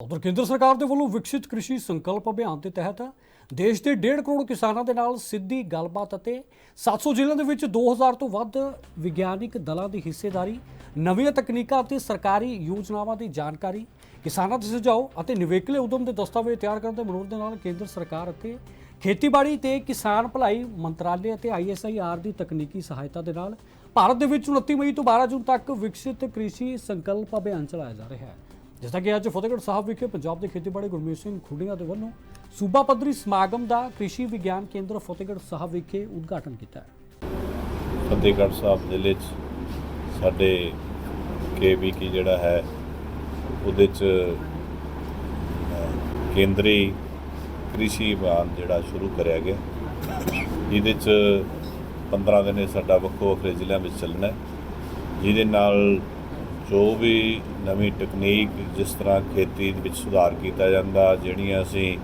ਉਧਰ ਕੇਂਦਰ ਸਰਕਾਰ ਦੇ ਵੱਲੋਂ ਵਿਕਸਿਤ ਕ੍ਰਿਸ਼ੀ ਸੰਕਲਪ ਅਭਿਆਨ ਦੇ ਤਹਿਤ ਦੇਸ਼ ਦੇ 1.5 ਕਰੋੜ ਕਿਸਾਨਾਂ ਦੇ ਨਾਲ ਸਿੱਧੀ ਗੱਲਬਾਤ ਅਤੇ 700 ਜ਼ਿਲ੍ਹਿਆਂ ਦੇ ਵਿੱਚ 2000 ਤੋਂ ਵੱਧ ਵਿਗਿਆਨਿਕ ਦਲਾਂ ਦੀ ਹਿੱਸੇਦਾਰੀ, ਨਵੀਆਂ ਤਕਨੀਕਾਂ ਅਤੇ ਸਰਕਾਰੀ ਯੋਜਨਾਵਾਂ ਦੀ ਜਾਣਕਾਰੀ, ਕਿਸਾਨਾਂ ਦੇ ਸੁਝਾਅ ਅਤੇ ਨਿਵੇਕਲੇ ਉਦਮ ਦੇ ਦਸਤਾਵੇਜ਼ ਤਿਆਰ ਕਰਨ ਦੇ ਮਨੋਰ ਦੇ ਨਾਲ ਕੇਂਦਰ ਸਰਕਾਰ ਅਤੇ ਖੇਤੀਬਾੜੀ ਤੇ ਕਿਸਾਨ ਭਲਾਈ ਮੰਤਰਾਲੇ ਅਤੇ ਆਈਐਸਆਈਆਰ ਦੀ ਤਕਨੀਕੀ ਸਹਾਇਤਾ ਦੇ ਨਾਲ ਭਾਰਤ ਦੇ ਵਿੱਚ 29 ਮਈ ਤੋਂ 12 ਜੂਨ ਤੱਕ ਵਿਕਸਿਤ ਕ੍ਰਿਸ਼ੀ ਸੰਕਲਪ ਅਭਿਆਨ ਚਲਾਇਆ ਜਾ ਰਿਹਾ ਹੈ। ਜਿਸ ਕਿ ਅੱਜ ਫਤਿਹਗੜ੍ਹ ਸਾਹਿਬ ਵਿਖੇ ਪੰਜਾਬ ਦੇ ਖੇਤੀਬਾੜੀ ਗੁਰਮੀਤ ਸਿੰਘ ਖੁੱਡੀਆਂ ਦੇ ਵੱਲੋਂ ਸੂਬਾ ਪੱਧਰੀ ਸਮਾਗਮ ਦਾ ਕ੍ਰਿਸ਼ੀ ਵਿਗਿਆਨ ਕੇਂਦਰ ਫਤਿਹਗੜ੍ਹ ਸਾਹਿਬ ਵਿਖੇ ਉਦਘਾਟਨ ਕੀਤਾ ਹੈ। ਫਤਿਹਗੜ੍ਹ ਸਾਹਿਬ ਜ਼ਿਲ੍ਹੇ 'ਚ ਸਾਡੇ ਕੇਵੀਕੀ ਜਿਹੜਾ ਹੈ, ਉਹਦੇ 'ਚ ਕੇਂਦਰੀ ਕ੍ਰਿਸ਼ੀ ਅਭਿਆਨ ਜਿਹੜਾ ਸ਼ੁਰੂ ਕਰਿਆ ਗਿਆ। ਜਿਹਦੇ 'ਚ 15 ਦਿਨ ਸਾਡਾ ਵੱਖੋ ਵੱਖਰੇ ਜ਼ਿਲ੍ਹਿਆਂ ਵਿੱਚ ਚੱਲਣਾ ਜਿਹਦੇ ਨਾਲ ਜੋ ਵੀ ਨਵੀਂ ਟੈਕਨੀਕ ਜਿਸ ਤਰ੍ਹਾਂ ਖੇਤੀ ਦੇ ਵਿੱਚ ਸੁਧਾਰ ਕੀਤਾ ਜਾਂਦਾ, ਜਿਹੜੀਆਂ ਅਸੀਂ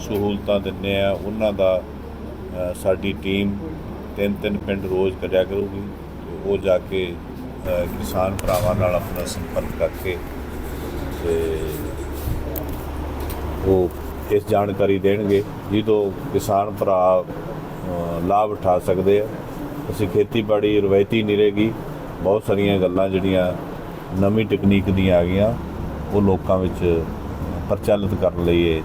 ਸਹੂਲਤਾਂ ਦਿੰਦੇ ਆ ਉਹਨਾਂ ਦਾ ਸਾਡੀ ਟੀਮ ਤਿੰਨ ਤਿੰਨ ਪਿੰਡ ਰੋਜ਼ ਕਰਿਆ ਕਰੂਗੀ ਤੇ ਉਹ ਜਾ ਕੇ ਕਿਸਾਨ ਭਰਾਵਾਂ ਨਾਲ ਆਪਣਾ ਸੰਪਰਕ ਕਰਕੇ ਤੇ ਉਹ ਇਸ ਜਾਣਕਾਰੀ ਦੇਣਗੇ ਜਿਹਦੋਂ ਕਿਸਾਨ ਭਰਾ ਲਾਭ ਉਠਾ ਸਕਦੇ ਆ। ਅਸੀਂ ਖੇਤੀਬਾੜੀ ਰਵਾਇਤੀ ਨਹੀਂ ਰਹੇਗੀ ਬਹੁਤ ਸਾਰੀਆਂ ਗੱਲਾਂ ਜਿਹੜੀਆਂ ਨਵੀਂ ਟੈਕਨੀਕ ਦੀਆਂ ਆ ਗਈਆਂ ਉਹ ਲੋਕਾਂ ਵਿੱਚ ਪ੍ਰਚਲਿਤ ਕਰਨ ਲਈ ਇਹ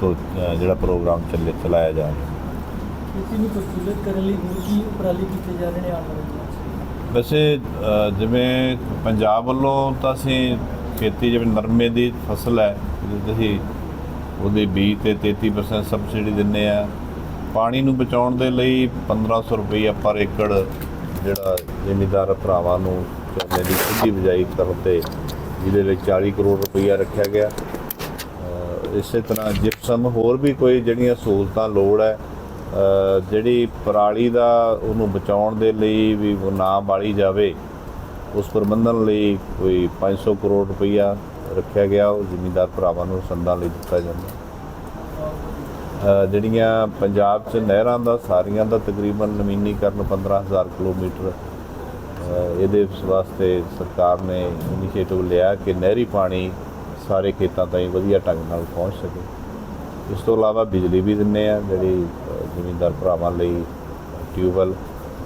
ਤੋਂ ਜਿਹੜਾ ਪ੍ਰੋਗਰਾਮ ਚੱਲੇ ਚਲਾਇਆ ਜਾ ਰਿਹਾ। ਖੇਤੀ ਨੂੰ ਪ੍ਰਫੁੱਲਿਤ ਕਰਨ ਲਈ ਹੋਰ ਕੀ ਉਪਰਾਲੇ ਕੀਤੇ ਜਾ ਰਹੇ ਨੇ ਆਉਣ ਵਾਲੇ ਦਿਨਾਂ 'ਚ ਵੈਸੇ ਜਿਵੇਂ ਪੰਜਾਬ ਵੱਲੋਂ ਤਾਂ ਅਸੀਂ ਖੇਤੀ ਜਿਵੇਂ ਨਰਮੇ ਦੀ ਫਸਲ ਹੈ ਜਿਹਦੇ ਉਹਦੇ ਬੀਜ ਤੇ 33% ਸਬਸਿਡੀ ਦਿੰਨੇ ਆ ਪਾਣੀ ਨੂੰ ਬਚਾਉਣ ਦੇ ਲਈ 1500 ਰੁਪਈਆ ਪਰ ਏਕੜ ਜਿਹੜਾ ਜ਼ਿਮੀਦਾਰ ਭਰਾਵਾਂ ਨੂੰ ਝੋਨੇ ਦੀ ਸਿੱਧੀ ਬਿਜਾਈ ਕਰਨ ਤੇ, ਜਿਹਦੇ ਲਈ 40 ਕਰੋੜ ਰੁਪਈਆ ਰੱਖਿਆ ਗਿਆ। ਇਸੇ ਤਰ੍ਹਾਂ ਜਿਪਸਮ ਹੋਰ ਵੀ ਕੋਈ ਜਿਹੜੀਆਂ ਸਹੂਲਤਾਂ ਲੋੜ ਹੈ ਜਿਹੜੀ ਪਰਾਲੀ ਦਾ ਉਹਨੂੰ ਬਚਾਉਣ ਦੇ ਲਈ ਵੀ ਨਾ ਬਾਲੀ ਜਾਵੇ, ਉਸ ਪ੍ਰਬੰਧਨ ਲਈ ਕੋਈ 500 ਕਰੋੜ ਰੁਪਈਆ ਰੱਖਿਆ ਗਿਆ, ਉਹ ਜ਼ਿਮੀਂਦਾਰ ਭਰਾਵਾਂ ਨੂੰ ਸੰਦਾਂ ਲਈ ਦਿੱਤਾ ਜਾਂਦਾ। ਜਿਹੜੀਆਂ ਪੰਜਾਬ 'ਚ ਨਹਿਰਾਂ ਦਾ, ਸਾਰੀਆਂ ਦਾ ਤਕਰੀਬਨ ਨਵੀਨੀਕਰਨ 15000 ਕਿਲੋਮੀਟਰ ਇਹਦੇ ਵਾਸਤੇ ਸਰਕਾਰ ਨੇ ਇਨੀਸ਼ੀਏਟਿਵ ਲਿਆ ਕਿ ਨਹਿਰੀ ਪਾਣੀ ਸਾਰੇ ਖੇਤਾਂ ਤਾਈਂ ਵਧੀਆ ਢੰਗ ਨਾਲ ਪਹੁੰਚ ਸਕੇ। ਇਸ ਤੋਂ ਇਲਾਵਾ ਬਿਜਲੀ ਵੀ ਦਿੰਨੇ ਆ ਜਿਹੜੀ ਅ, ਭਰਾਵਾਂ ਲਈ ਟਿਊਬਵੈੱਲ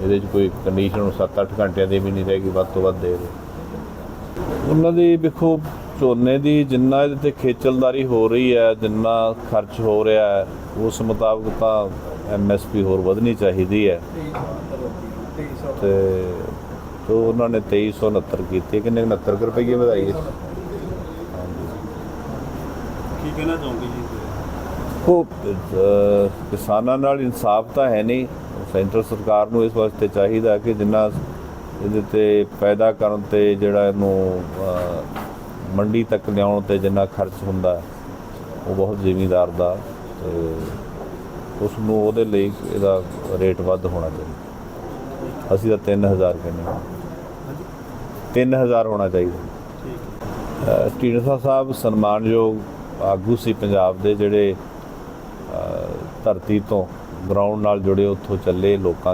ਇਹਦੇ 'ਚ ਕੋਈ ਕੰਡੀਸ਼ਨ ਨੂੰ 7-8 ਘੰਟਿਆਂ ਦੀ ਵੀ ਨਹੀਂ ਰਹੇਗੀ ਵੱਧ ਤੋਂ ਵੱਧ ਦੇ ਰਹੇ ਉਹਨਾਂ ਦੀ ਵੇਖੋ ਝੋਨੇ ਦੀ ਜਿੰਨਾ ਇਹਦੇ ਤੇ ਖੇਚਲਦਾਰੀ ਹੋ ਰਹੀ ਹੈ ਜਿੰਨਾ ਖਰਚ ਹੋ ਰਿਹਾ ਹੈ ਉਸ ਮੁਤਾਬਕ ਤਾਂ ਐਮਐਸਪੀ ਹੋਰ ਵਧਣੀ ਚਾਹੀਦੀ ਹੈ। ਤੇ ਤੋਂ ਉਹਨਾਂ ਨੇ 2369 ਕੀਤੀ ਕਿੰਨੇ 69 ਕੁ ਰੁਪਏ ਵਧਾਈ ਹੈ? ਕੀ ਕਹਿਣਾ ਚਾਹੋਗੇ ਜੀ? ਉਹ ਕਿਸਾਨਾਂ ਨਾਲ ਇਨਸਾਫ ਤਾਂ ਹੈ ਨਹੀਂ। ਸੈਂਟਰ ਸਰਕਾਰ ਨੂੰ ਇਸ ਵਾਸਤੇ ਚਾਹੀਦਾ ਕਿ ਜਿੰਨਾ ਇਹਦੇ ਤੇ ਪੈਦਾ ਕਰਨ ਤੇ ਜਿਹੜਾ ਇਹਨੂੰ ਮੰਡੀ ਤੱਕ ਲਿਆਉਣ ਤੇ ਜਿੰਨਾ ਖਰਚ ਹੁੰਦਾ ਉਹ ਬਹੁਤ ਜ਼ਿਮੀਦਾਰ ਦਾ ਉਸ ਨੂੰ ਉਹਦੇ ਲਈ ਇਹਦਾ ਰੇਟ ਵੱਧ ਹੋਣਾ ਚਾਹੀਦਾ। ਅਸੀਂ ਤਾਂ 3000 ਕਹਿੰਦੇ ਹਾਂ। 3000 ਹੋਣਾ ਚਾਹੀਦਾ। ਅ, ਢੀਂਡਸਾ ਸਾਹਿਬ ਸਨਮਾਨਯੋਗ ਆਗੂ ਸੀ ਪੰਜਾਬ ਦੇ ਜਿਹੜੇ ਧਰਤੀ ਤੋਂ ਗਰਾਊਂਡ ਨਾਲ ਜੁੜੇ ਉੱਥੋਂ ਚੱਲੇ ਲੋਕਾਂ